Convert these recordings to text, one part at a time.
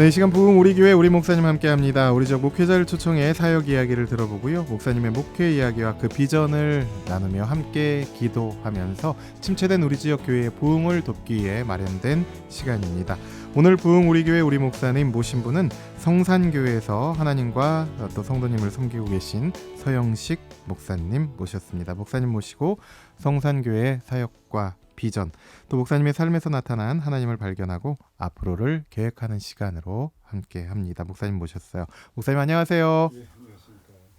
네, 이 시간 부흥 우리 교회 우리 목사님 함께합니다. 우리 지역 목회자를 초청해 사역 이야기를 들어보고요. 목사님의 목회 이야기와 그 비전을 나누며 함께 기도하면서 침체된 우리 지역 교회의 부흥을 돕기 위해 마련된 시간입니다. 오늘 부흥 우리 교회 우리 목사님 모신 분은 성산교회에서 하나님과 또 성도님을 섬기고 계신 서영식 목사님 모셨습니다. 목사님 모시고 성산교회 사역과 비전 또 목사님의 삶에서 나타난 하나님을 발견하고 앞으로를 계획하는 시간으로 함께 합니다. 목사님 모셨어요. 목사님 안녕하세요.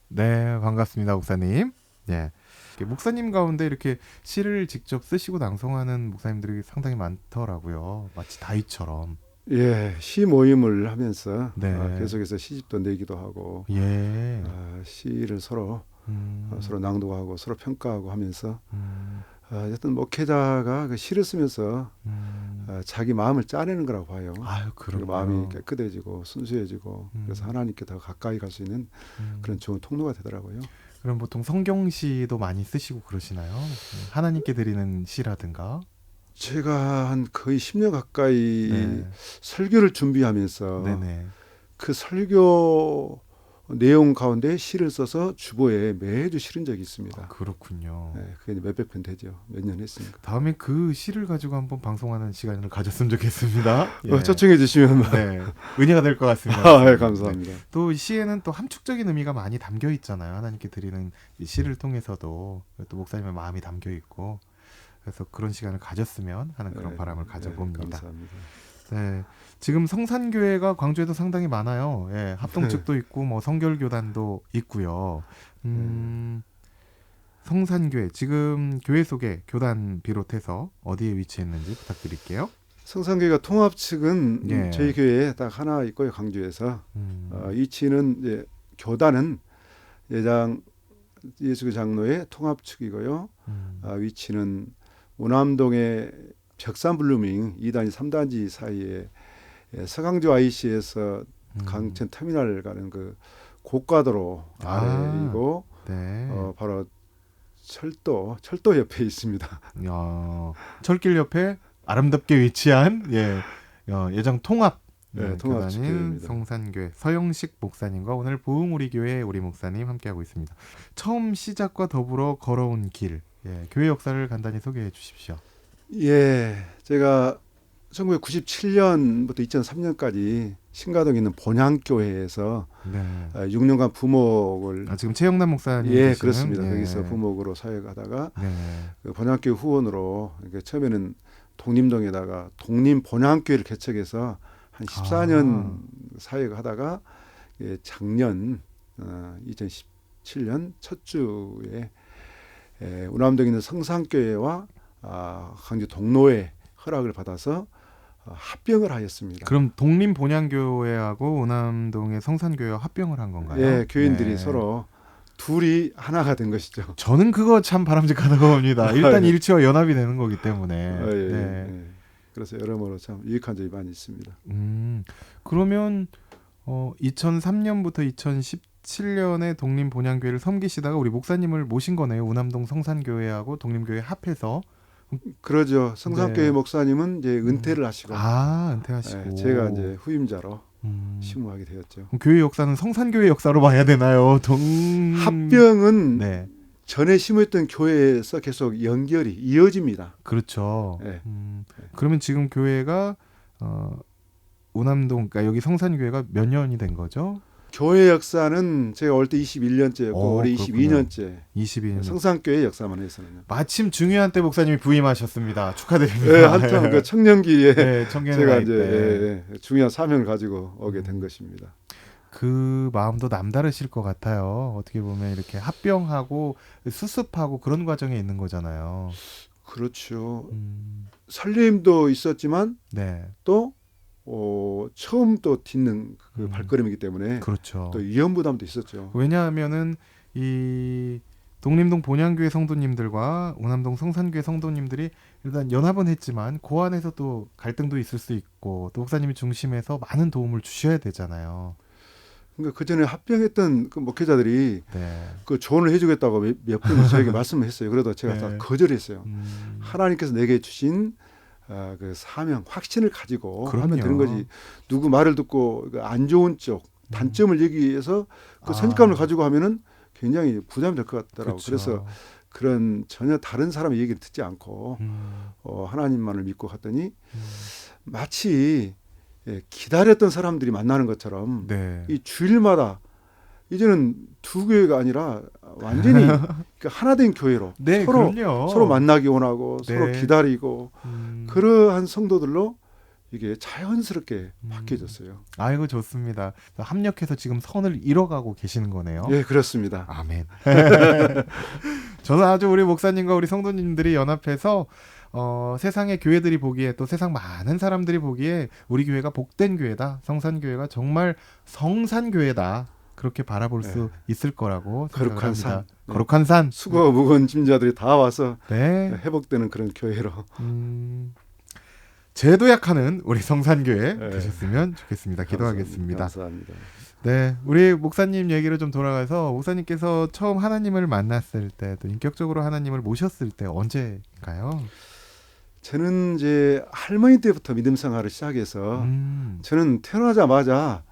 네, 반갑습니다, 목사님. 네. 이렇게 목사님 가운데 이렇게 시를 직접 쓰시고 낭송하는 목사님들이 상당히 많더라고요. 마치 다윗처럼. 예, 시 모임을 하면서 네. 어, 계속해서 시집도 내기도 하고 예. 어, 시를 서로 음, 어, 서로 낭독하고 서로 평가하고 하면서 음, 어, 어쨌든 목회자가 그 시를 쓰면서 음. 어, 자기 마음을 짜내는 거라고 봐요. 아유, 그럼 마음이 깨끗해지고 순수해지고 음. 그래서 하나님께 더 가까이 갈 수 있는 그런 좋은 통로가 되더라고요. 그럼 보통 성경시도 많이 쓰시고 그러시나요? 음, 하나님께 드리는 시라든가. 제가 한 거의 10년 가까이 네. 설교를 준비하면서 네네. 그 설교 내용 가운데 시를 써서 주보에 매주 실은 적이 있습니다. 아, 그렇군요. 네, 그게 몇백 편 되죠. 몇 년 했으니까. 다음에 그 시를 가지고 한번 방송하는 시간을 가졌으면 좋겠습니다. 어, 초청해 주시면 뭐. 네, 은혜가 될 것 같습니다. 아, 예, 감사합니다. 또 시에는 또 함축적인 의미가 많이 담겨 있잖아요. 하나님께 드리는 이 시를 통해서도 또 목사님의 마음이 담겨 있고 그래서 그런 시간을 가졌으면 하는 그런 네, 바람을 네, 가져봅니다. 감사합니다. 네. 지금 성산교회가 광주에도 상당히 많아요. 예, 합동측도 있고 뭐 성결교단도 있고요. 음, 성산교회 지금 교회 속에 교단 비롯해서 어디에 위치했는지 부탁드릴게요. 성산교회가 통합 측은 예. 저희 교회에 딱 하나 있고요. 강주에서 음, 어, 위치는 이제 교단은 예장 예수교 장로의 통합 측이고요. 음, 아, 위치는 우남동의 벽산 블루밍 2단지 3단지 사이에 예, 서강조 IC에서 음, 강천 터미널 가는 그 고가도로 아. 아래이고 네. 어, 바로 철도 철도 옆에 있습니다. 야, 철길 옆에 아름답게 위치한 예, 어, 예정 통합 네, 네, 통합 교단인. 성산교회 서영식 목사님과 오늘 부흥 우리 교회 우리 목사님 함께하고 있습니다. 처음 시작과 더불어 걸어온 길, 예, 교회 역사를 간단히 소개해 주십시오. 예, 제가 1997년부터 2003년까지 신가동에 있는 본향교회에서 네. 아, 6년간 부목을 아, 지금 최영남 목사님 예 그렇습니다. 예. 거기서 부목으로 사역하다가 네. 그 본향교회 후원으로 이렇게 처음에는 독림동에다가 독림 본향교회를 개척해서 한 14년 사역하다가 예, 작년 어, 2017년 첫 주에 에, 우남동에 있는 성산교회와 아, 강주 동로회 허락을 받아서 어, 합병을 하였습니다. 그럼 독림 본향교회하고 오남동의 성산교회와 합병을 한 건가요? 예, 교인들이 네. 서로 둘이 하나가 된 것이죠. 저는 그거 참 바람직하다고 봅니다. 일단 예. 일치와 연합이 되는 거기 때문에. 아, 예, 네. 예. 그래서 여러모로 참 유익한 점이 많이 있습니다. 음, 그러면 어, 2003년부터 2017년에 독림 본향교회를 섬기시다가 우리 목사님을 모신 거네요. 우남동 성산교회하고 독림교회 합해서. 그러죠. 성산교회 네. 목사님은 이제 은퇴를 하시고 아, 은퇴하시고. 예, 제가 이제 후임자로 음, 심무하게 되었죠. 교회 역사는 성산교회 역사로 봐야 되나요? 동 합병은 네. 전에 심했던 교회에서 계속 연결이 이어집니다. 그렇죠. 네. 음, 그러면 지금 교회가 어, 우남동 그러니까 여기 성산교회가 몇 년이 된 거죠? 교회 역사는 제가 올 때 21년째였고 어, 올해 그렇군요. 22년째. 22년. 성산교회 역사만 해서는요. 마침 중요한 때 목사님이 부임하셨습니다. 축하드립니다. 예, 한참 그 청년기에 네, 제가 이제 때. 예, 예, 중요한 사명을 가지고 오게 된 음. 것입니다. 그 마음도 남다르실 것 같아요. 어떻게 보면 이렇게 합병하고 수습하고 그런 과정에 있는 거잖아요. 그렇죠. 음, 설렘도 있었지만 네, 또 어, 처음 또 딛는 그 음. 발걸음이기 때문에 그렇죠. 또 위험 부담도 있었죠. 왜냐하면은 이 독림동 본향교회 성도님들과 오남동 성산교회 성도님들이 일단 연합은 했지만 그 안에서 또 갈등도 있을 수 있고 또 목사님이 중심에서 많은 도움을 주셔야 되잖아요. 그러니까 그 전에 합병했던 그 목회자들이 네. 그 조언을 해주겠다고 몇, 몇 저에게 말씀을 했어요. 그래도 제가 다 네. 거절했어요. 음, 하나님께서 내게 주신 어, 그 사명 확신을 가지고 그럼요. 하면 되는 거지. 누구 말을 듣고 그안 좋은 쪽 단점을 얘기해서 그 아. 선입감을 가지고 하면은 굉장히 부담이 될 것 같더라고. 그쵸. 그래서 그런 전혀 다른 사람의 얘기를 듣지 않고 음, 어, 하나님만을 믿고 갔더니 음, 마치 예, 기다렸던 사람들이 만나는 것처럼 네. 이 주일마다 이제는 두 교회가 아니라 완전히 그 하나 된 교회로 네, 서로 그럼요. 서로 만나기 원하고 서로 네. 기다리고 음, 그러한 성도들로 이게 자연스럽게 음. 바뀌어졌어요. 아이고 좋습니다. 합력해서 지금 선을 이뤄가고 계시는 거네요. 예, 그렇습니다. 아멘. 저는 아주 우리 목사님과 우리 성도님들이 연합해서 어, 세상의 교회들이 보기에 또 세상 많은 사람들이 보기에 우리 교회가 복된 교회다. 성산교회가 정말 성산교회다. 그렇게 바라볼 수 있을 거라고 네. 거룩한. 산. 네. 거룩한 산. 수고가 무거운 짐자들이 다 와서 네. 회복되는 그런 교회로. 음, 제도약하는 우리 성산교회 네. 되셨으면 좋겠습니다. 기도하겠습니다. 감사합니다. 네, 우리 목사님 얘기로 좀 돌아가서 목사님께서 처음 하나님을 만났을 때, 또 인격적으로 하나님을 모셨을 때 언제인가요? 저는 이제 할머니 때부터 믿음 생활을 시작해서 음, 저는 태어나자마자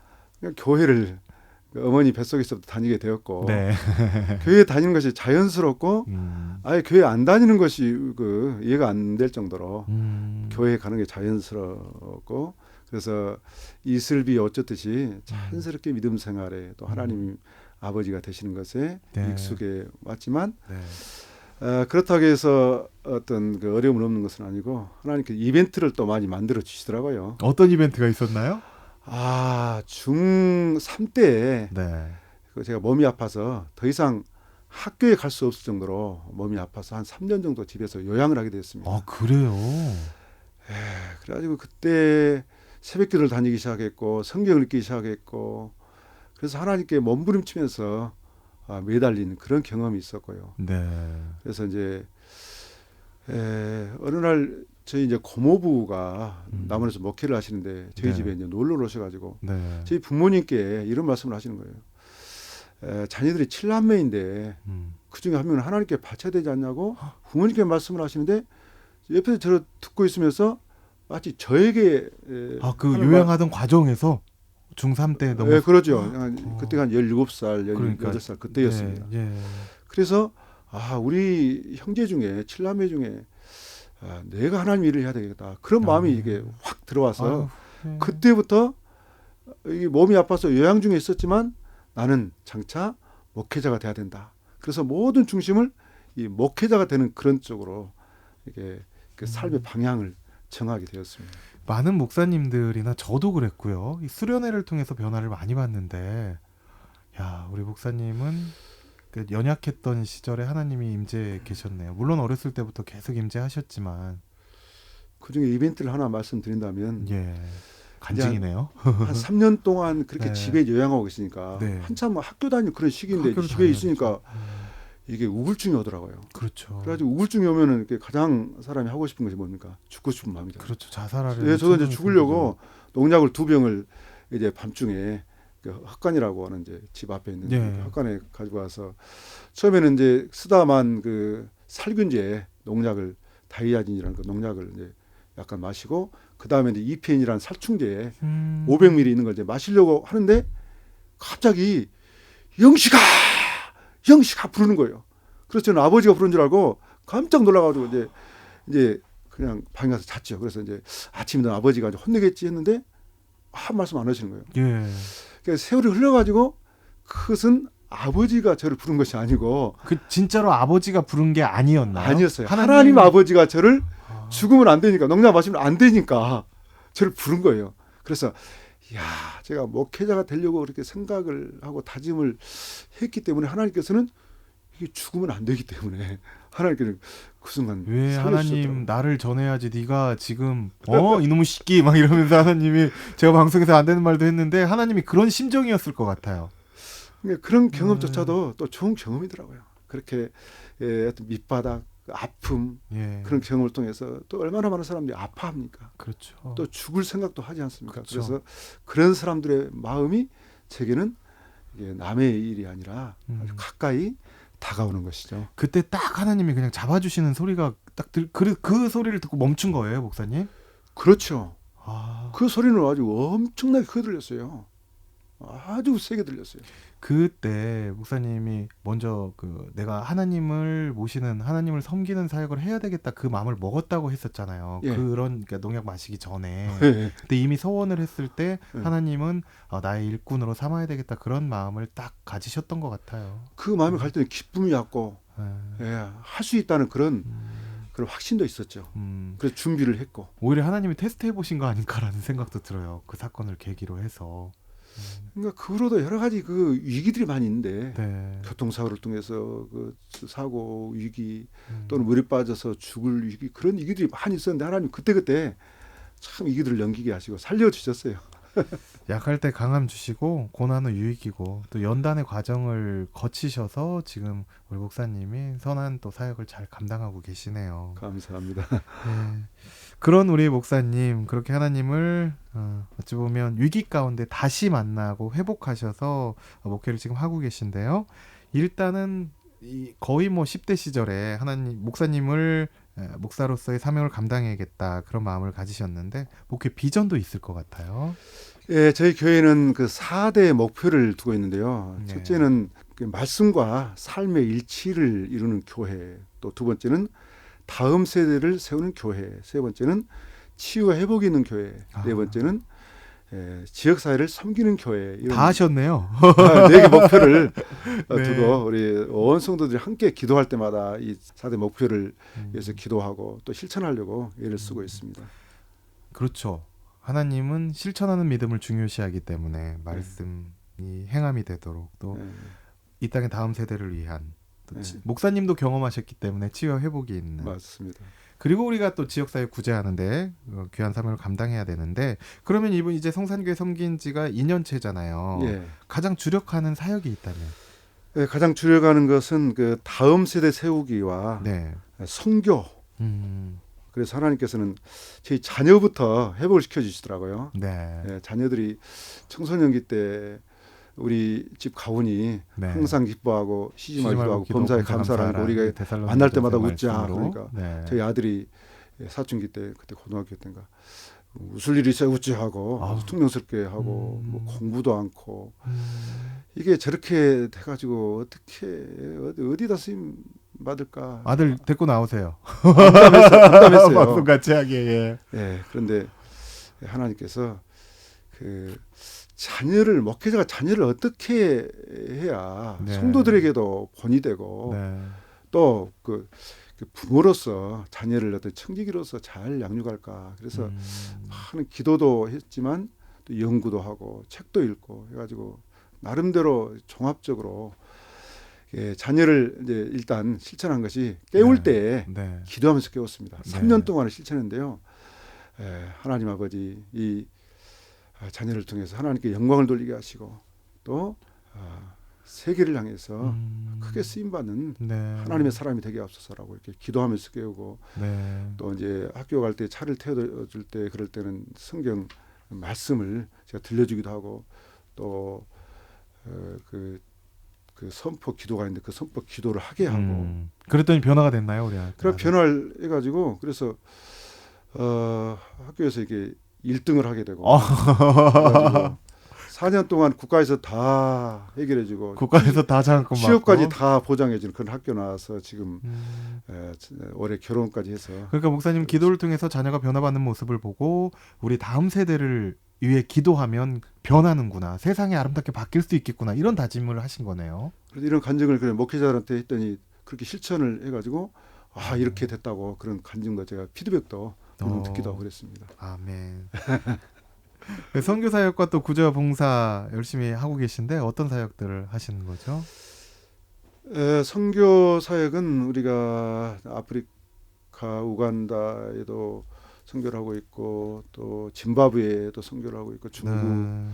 교회를 그 어머니 뱃속에서부터 다니게 되었고 네. 교회 다니는 것이 자연스럽고 음, 아예 교회 안 다니는 것이 그 이해가 안 될 정도로 음, 교회 가는 게 자연스럽고 그래서 이슬비 어쩌듯이 자연스럽게 믿음 생활에 또 하나님 아버지가 되시는 것에 네. 익숙해 왔지만 네. 어, 그렇다고 해서 어떤 그 어려움은 없는 것은 아니고 하나님께 이벤트를 또 많이 만들어 주시더라고요. 어떤 이벤트가 있었나요? 아, 중3 때 네. 그 제가 몸이 아파서 더 이상 학교에 갈 수 없을 정도로 몸이 아파서 한 3년 정도 집에서 요양을 하게 됐습니다. 아, 그래요? 그래가지고 그때 새벽기도를 다니기 시작했고 성경을 읽기 시작했고 그래서 하나님께 몸부림치면서 아, 매달리는 그런 경험이 있었고요. 네. 그래서 이제 에, 어느 날 저희 이제 고모부가 음. 남원에서 목회를 하시는데 저희 네. 집에 이제 놀러 오셔가지고 네. 저희 부모님께 이런 말씀을 하시는 거예요. 에, 자녀들이 칠남매인데 음, 그 중에 한 명은 하나님께 바쳐야 되지 않냐고 부모님께 말씀을 하시는데 옆에서 저를 듣고 있으면서 마치 저에게 에, 아, 그 하는 요양하던 과정에서 중3 때 말- 너무 예, 그러죠. 한- 어. 그때가 한 17살, 그러니까 18살 그때였습니다. 예, 예. 그래서 아 우리 형제 중에 칠남매 중에 아, 내가 하나님 일을 해야 되겠다 그런 마음이 아. 이게 확 들어와서 아유, 예. 그때부터 이 몸이 아파서 요양 중에 있었지만 나는 장차 목회자가 돼야 된다. 그래서 모든 중심을 이 목회자가 되는 그런 쪽으로 이게 그 삶의 방향을 정하게 되었습니다. 많은 목사님들이나 저도 그랬고요. 이 수련회를 통해서 변화를 많이 봤는데, 야 우리 목사님은 그 연약했던 시절에 하나님이 임재 계셨네요. 물론 어렸을 때부터 계속 임재하셨지만, 그 중에 이벤트를 하나 말씀드린다면 예 간증이네요. 한 3년 동안 그렇게 네. 집에 요양하고 있으니까 네. 한참 뭐 학교 다니는 그런 시기인데 집에 다녀야죠. 있으니까 음, 이게 우울증이 오더라고요. 그렇죠. 그래가지고 우울증이 오면은 가장 사람이 하고 싶은 것이 뭡니까? 죽고 싶은 마음이죠. 그렇죠. 자살하려. 예, 저도 이제 죽으려고 농약을 두 병을 이제 밤중에 그 헛간이라고 하는 이제 집 앞에 있는 예. 그 헛간에 가지고 와서 처음에는 이제 쓰다만 그 살균제 농약을 다이아진이라는 그 농약을 이제 약간 마시고 그 다음에 이제 이피엔이라는 살충제 음, 500ml 있는 걸 이제 마시려고 하는데 갑자기 영식아 영식아 부르는 거예요. 그래서 저는 아버지가 부른 줄 알고 깜짝 놀라가지고 이제 이제 그냥 방에 가서 잤죠. 그래서 이제 아침에 는 아버지가 이제 혼내겠지 했는데 한 말씀 안 하시는 거예요. 예. 그러니까 세월이 흘러가지고 그것은 아버지가 저를 부른 것이 아니고 그 진짜로 아버지가 부른 게 아니었나요? 아니었어요. 하나님, 아버지가 저를 아, 죽으면 안 되니까 농약 마시면 안 되니까 저를 부른 거예요. 그래서 야 제가 목회자가 되려고 그렇게 생각을 하고 다짐을 했기 때문에 하나님께서는 이게 죽으면 안 되기 때문에 하나님께서는 그 순간 왜. 하나님 나를 전해야지 네가 지금 어 이놈의 새끼 막 이러면서 하나님이 제가 방송에서 안 되는 말도 했는데 하나님이 그런 심정이었을 것 같아요. 그러니까 그런 경험조차도 또 좋은 경험이더라고요. 그렇게 예, 어떤 밑바닥 아픔 예. 그런 경험을 통해서 또 얼마나 많은 사람들이 아파합니까? 그렇죠. 또 죽을 생각도 하지 않습니까? 그렇죠. 그래서 그런 사람들의 마음이 제게는 남의 일이 아니라 음. 아주 가까이 다가오는 것이죠. 그때 딱 하나님이 그냥 잡아주시는 소리가 딱 들, 그, 그 소리를 듣고 멈춘 거예요, 목사님? 그렇죠. 아, 그 소리는 아주 엄청나게 크게 들렸어요. 아주 세게 들렸어요. 그때 목사님이 먼저 그 내가 하나님을 모시는 하나님을 섬기는 사역을 해야 되겠다 그 마음을 먹었다고 했었잖아요. 예. 그런 그러니까 농약 마시기 전에. 예. 근데 이미 소원을 했을 때 예. 하나님은 아, 나의 일꾼으로 삼아야 되겠다 그런 마음을 딱 가지셨던 것 같아요. 그 마음이 갈 때는 기쁨이 왔고 예. 예, 할 수 있다는 그런 음, 그런 확신도 있었죠. 음, 그래서 준비를 했고 오히려 하나님이 테스트해 보신 거 아닌가라는 생각도 들어요. 그 사건을 계기로 해서. 그러니까 그 후로도 여러 가지 그 위기들이 많이 있는데 네. 교통사고를 통해서 그 사고 위기 음. 또는 물에 빠져서 죽을 위기 그런 위기들이 많이 있었는데 하나님 그때 그때 참 위기들을 넘기게 하시고 살려 주셨어요. 약할 때 강함 주시고 고난 후 유익이고 또 연단의 과정을 거치셔서 지금 우리 목사님이 선한 또 사역을 잘 감당하고 계시네요. 감사합니다. 네. 그런 우리 목사님 그렇게 하나님을 어, 어찌 보면 위기 가운데 다시 만나고 회복하셔서 목회를 지금 하고 계신데요. 일단은 이 거의 뭐 10대 시절에 하나님 목사님을 에, 목사로서의 사명을 감당해야겠다 그런 마음을 가지셨는데 목회 비전도 있을 것 같아요. 예, 저희 교회는 그 4대 목표를 두고 있는데요. 네. 첫째는 그 말씀과 삶의 일치를 이루는 교회. 또 두 번째는 다음 세대를 세우는 교회. 세 번째는 치유와 회복이 있는 교회. 네 아. 번째는 예, 지역 사회를 섬기는 교회. 이런 다 하셨네요. 네개 목표를 어, 네. 두고 우리 온 성도들이 함께 기도할 때마다 이 4대 목표를 음. 위해서 기도하고 또 실천하려고 애를 쓰고 있습니다. 그렇죠. 하나님은 실천하는 믿음을 중요시하기 때문에 말씀이 행함이 되도록 또이 네, 땅의 다음 세대를 위한 또 네. 치- 목사님도 경험하셨기 때문에 치유와 회복이 있는 맞습니다. 그리고 우리가 또 지역사회 구제하는데 어, 귀한 사명을 감당해야 되는데 그러면 이분 이제 성산교회 섬긴 지가 2년째잖아요. 예. 가장 주력하는 사역이 있다면 예, 가장 줄여가는 것은 그 다음 세대 세우기와 네. 성교. 음, 그래서 하나님께서는 저희 자녀부터 회복을 시켜 주시더라고요. 네. 예, 자녀들이 청소년기 때 우리 집 가훈이 네. 항상 기뻐하고 시지 말기도 하고 범사에 감사하라. 우리가 만날 때마다 웃자. 그러니까 네. 저희 아들이 예, 사춘기 때 그때 고등학교 때인가 웃을 일이 있어야 웃지 하고. 아주 퉁명스럽게 하고 음. 뭐 공부도 않고 음, 이게 저렇게 돼가지고 어떻게 어디, 어디다 쓰임 받을까 아들 데리고 나오세요. 암담했어요. 방송 같이 하게. 예. 예, 그런데 하나님께서 그 자녀를 목회자가 자녀를 어떻게 해야 네. 성도들에게도 본이 되고 네. 또그 그 부모로서 자녀를 어떤 청지기로서 잘 양육할까 그래서 음, 많은 기도도 했지만 또 연구도 하고 책도 읽고 해가지고 나름대로 종합적으로 예, 자녀를 이제 일단 실천한 것이 깨울 네. 때 네. 기도하면서 깨웠습니다. 네. 3년 동안을 실천했는데요. 에, 하나님 아버지 이 아, 자녀를 통해서 하나님께 영광을 돌리게 하시고 또 아, 세계를 향해서 음, 크게 쓰임 받는 네. 하나님의 사람이 되게 앞서서라고 이렇게 기도하면서 깨우고 네. 또 이제 학교 갈 때 차를 태워 줄 때 그럴 때는 성경 말씀을 제가 들려주기도 하고 또 어, 그, 그 선포 기도가 있는데 그 선포 기도를 하게 하고 음, 그랬더니 변화가 됐나요, 우리 아들? 그런 변화를 해가지고 그래서 어, 학교에서 이게 1등을 하게 되고 어. 그래가지고 4년 동안 국가에서 다 해결해주고 국가에서 다 장학금 취업까지 받고. 다 보장해주는 그런 학교 나와서 지금 음, 에, 올해 결혼까지 해서 그러니까 목사님 기도를 통해서 자녀가 변화받는 모습을 보고 우리 다음 세대를 위해 기도하면 변하는구나. 세상이 아름답게 바뀔 수 있겠구나. 이런 다짐을 하신 거네요. 그래서 이런 간증을 그냥 목회자들한테 했더니 그렇게 실천을 해가지고 아 이렇게 됐다고 그런 간증도 제가 피드백도 어. 듣기도 하고 그랬습니다. 아멘. 그 선교 사역과 또 구제와 봉사 열심히 하고 계신데 어떤 사역들을 하시는 거죠? 에, 선교 사역은 우리가 아프리카 우간다에도 선교를 하고 있고 또 짐바브웨에도 선교를 하고 있고 중국 네.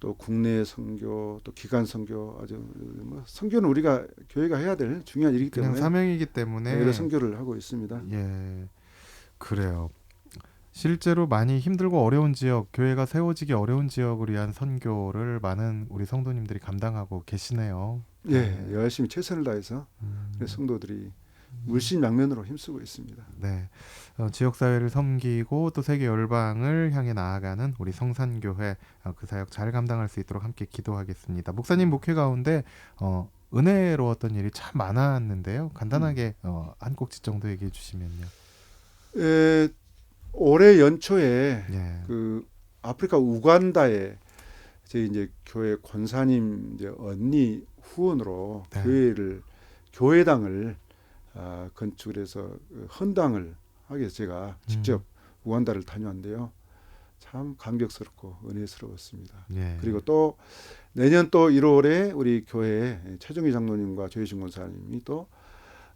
또 국내 선교 또 기간 선교 아주 뭐 선교는 우리가 교회가 해야 될 중요한 일이기 때문에 사명이기 때문에 여러 선교를 하고 있습니다. 예, 그래요. 실제로 많이 힘들고 어려운 지역, 교회가 세워지기 어려운 지역을 위한 선교를 많은 우리 성도님들이 감당하고 계시네요. 예, 네. 열심히 최선을 다해서 음, 성도들이 물신양면으로 힘쓰고 있습니다. 네. 어, 지역 사회를 섬기고 또 세계 열방을 향해 나아가는 우리 성산교회 어, 그 사역 잘 감당할 수 있도록 함께 기도하겠습니다. 목사님 목회 가운데 어, 은혜로웠던 일이 참 많았는데요. 간단하게 어, 한 꼭지 정도 얘기해 주시면요. 에, 올해 연초에 예. 그 아프리카 우간다에 저희 이제 교회 권사님 이제 언니 후원으로 네. 교회를 교회당을 아, 건축을 해서 그 헌당을 위해서 제가 직접 우간다를 다녀왔는데요. 참 감격스럽고 은혜스러웠습니다. 예. 그리고 또 내년 또 1월에 우리 교회 최정희 장로님과 조혜신 권사님이 또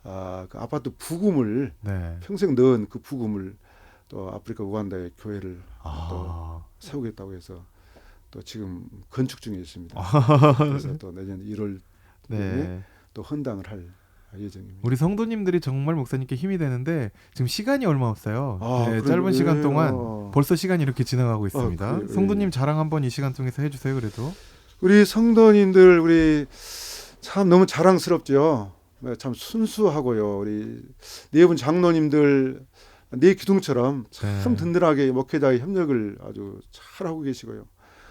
아, 그 아파트 부금을 네. 평생 넣은 그 부금을 또 아프리카 우간다의 교회를 또 아. 세우겠다고 해서 또 지금 건축 중에 있습니다. 아. 그래서 또 내년 1월 네. 또 헌당을 할 예정입니다. 우리 성도님들이 정말 목사님께 힘이 되는데 지금 시간이 얼마 없어요. 아, 네? 짧은 시간 예, 동안 어. 벌써 시간이 이렇게 지나가고 있습니다. 그래요? 예. 성도님 자랑 한번 이 시간 통해서 해주세요. 그래도. 우리 성도님들 우리 참 너무 자랑스럽죠. 네, 참 순수하고요. 우리 네 분 장로님들 네 기둥처럼 참 네. 든든하게 목회자의 협력을 아주 잘 하고 계시고요.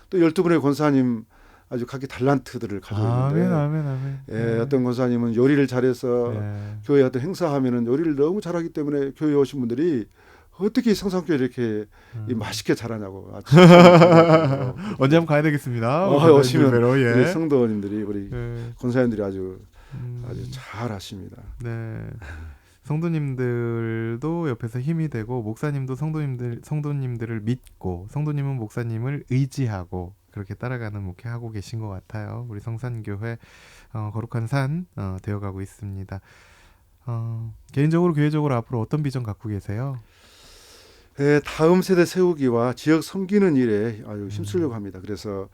또 열두 분의 권사님 아주 각기 달란트들을 가지고 아멘, 있는데 아멘, 아멘. 예, 어떤 권사님은 요리를 잘해서 네. 교회 어떤 행사하면은 요리를 너무 잘하기 때문에 교회 오신 분들이 어떻게 성산교회 이렇게 이 음. 맛있게 잘하냐고 언제 한번 가야 되겠습니다. 어, 오시면 예. 성도님들이 우리 예. 권사님들이 아주 음, 아주 잘 하십니다. 네. 성도님들도 옆에서 힘이 되고 목사님도 성도님들 성도님들을 믿고 성도님은 목사님을 의지하고 그렇게 따라가는 목회하고 계신 것 같아요. 우리 성산교회 어, 거룩한 산 어, 되어가고 있습니다. 어, 개인적으로 교회적으로 앞으로 어떤 비전 갖고 계세요? 예, 다음 세대 세우기와 지역 섬기는 일에 음. 아주 힘쓰려고 합니다. 그래서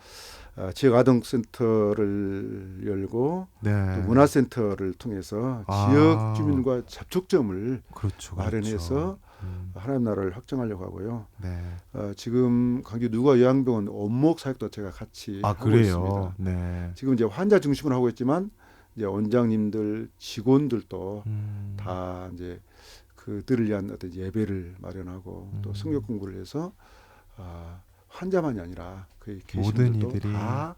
아, 지역 아동센터를 열고 네. 또 문화센터를 통해서 아. 지역 주민과 접촉점을 그렇죠, 그렇죠. 마련해서 음, 하나님 나라를 확장하려고 하고요. 네. 어, 지금 강주 누가 요양병원 원목 사역도 제가 같이 아 하고 그래요. 있습니다. 네. 지금 이제 환자 중심으로 하고 있지만 이제 원장님들 직원들도 음, 다 이제 그들을 위한 어떤 예배를 마련하고 또 음. 성경 공부를 해서 아, 환자만이 아니라 그 모든 이들이. 다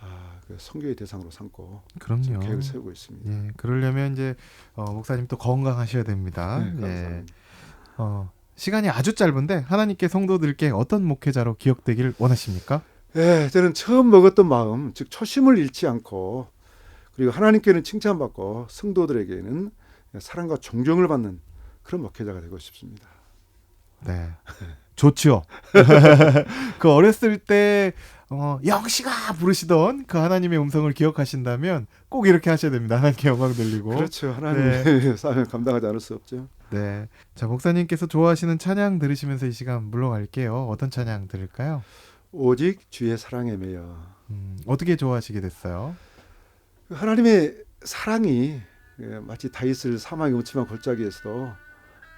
아, 그 성교의 대상으로 삼고 그럼요. 계획을 세우고 있습니다. 예, 그러려면 이제 어, 목사님 또 건강하셔야 됩니다. 네, 예. 감사합니다. 어, 시간이 아주 짧은데 하나님께 성도들께 어떤 목회자로 기억되길 원하십니까? 예, 저는 처음 먹었던 마음, 즉 초심을 잃지 않고 그리고 하나님께는 칭찬받고 성도들에게는 사랑과 존경을 받는 그런 목회자가 되고 싶습니다. 네. 좋죠. 그 어렸을 때 어, 영시가 부르시던 그 하나님의 음성을 기억하신다면 꼭 이렇게 하셔야 됩니다. 하나님께 영광 돌리고. 그렇죠. 하나님의 사명 감당하지 않을 수 없죠. 네. 자, 목사님께서 좋아하시는 찬양 들으시면서 이 시간 물러갈게요. 어떤 찬양 들을까요? 오직 주의 사랑에 매여 음, 어떻게 좋아하시게 됐어요? 하나님의 사랑이 예, 마치 다윗을 사망의 음침한 골짜기에서도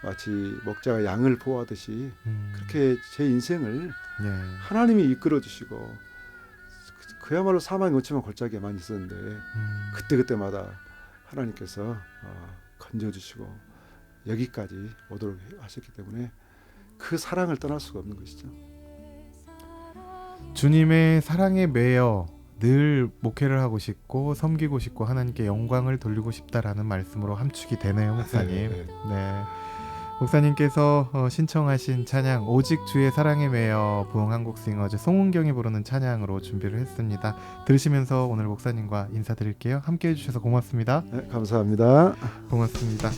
마치 목자가 양을 보호하듯이 음, 그렇게 제 인생을 예. 하나님이 이끌어 주시고 그- 그야말로 사망의 음침한 골짜기에만 있었는데 음, 그때 그때마다 하나님께서 어, 건져주시고 여기까지 오도록 하셨기 때문에 그 사랑을 떠날 수가 없는 것이죠. 주님의 사랑에 매여 늘 목회를 하고 싶고 섬기고 싶고 하나님께 영광을 돌리고 싶다라는 말씀으로 함축이 되네요, 목사님. 네, 네. 목사님께서 어, 신청하신 찬양 오직 주의 사랑에 매여 부흥 한국 싱어즈 송은경이 부르는 찬양으로 준비를 했습니다. 들으시면서 오늘 목사님과 인사드릴게요. 함께 해주셔서 고맙습니다. 네, 감사합니다. 고맙습니다.